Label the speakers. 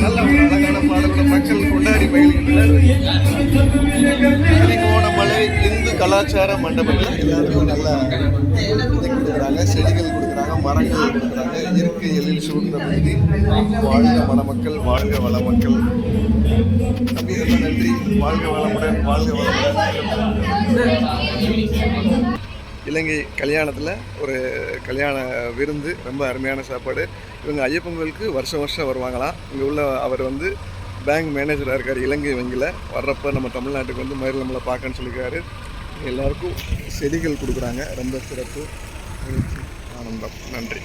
Speaker 1: நல்ல ஒரு அழகான பாடல்களை மக்கள் கொண்டாடி மகிழ்கின்றனர் திருகோணமலை இந்து கலாச்சார மண்டபத்தில் எல்லாருக்கும் நல்ல கொடுக்குறாங்க செடிகள் கொடுக்குறாங்க மரங்கள் கொடுக்குறாங்க. இயற்கை எழில் சூழ்ந்த பகுதி வாழ்க மக்கள் வாழ்க வளமக்கள். மக்கள் ரொம்ப நன்றி. வாழ்க வளமுடன் வாழ்க வளமுடன். இலங்கை கல்யாணத்தில் ஒரு கல்யாண விருந்து ரொம்ப அருமையான சாப்பாடு. இவங்க ஐயப்பன் கோயிலுக்கு வருஷம் வருஷம் வருவாங்களாம் இங்கே உள்ள அவர் வந்து பேங்க் மேனேஜராக இருக்கார் இலங்கை வங்கியில். வர்றப்ப நம்ம தமிழ்நாட்டுக்கு வந்து மயிர் நம்மளை பார்க்கன்னு சொல்லியிருக்காரு. எல்லாருக்கும் செடிகள் கொடுக்குறாங்க. ரொம்ப சிறப்பு. ஆனந்தம். நன்றி.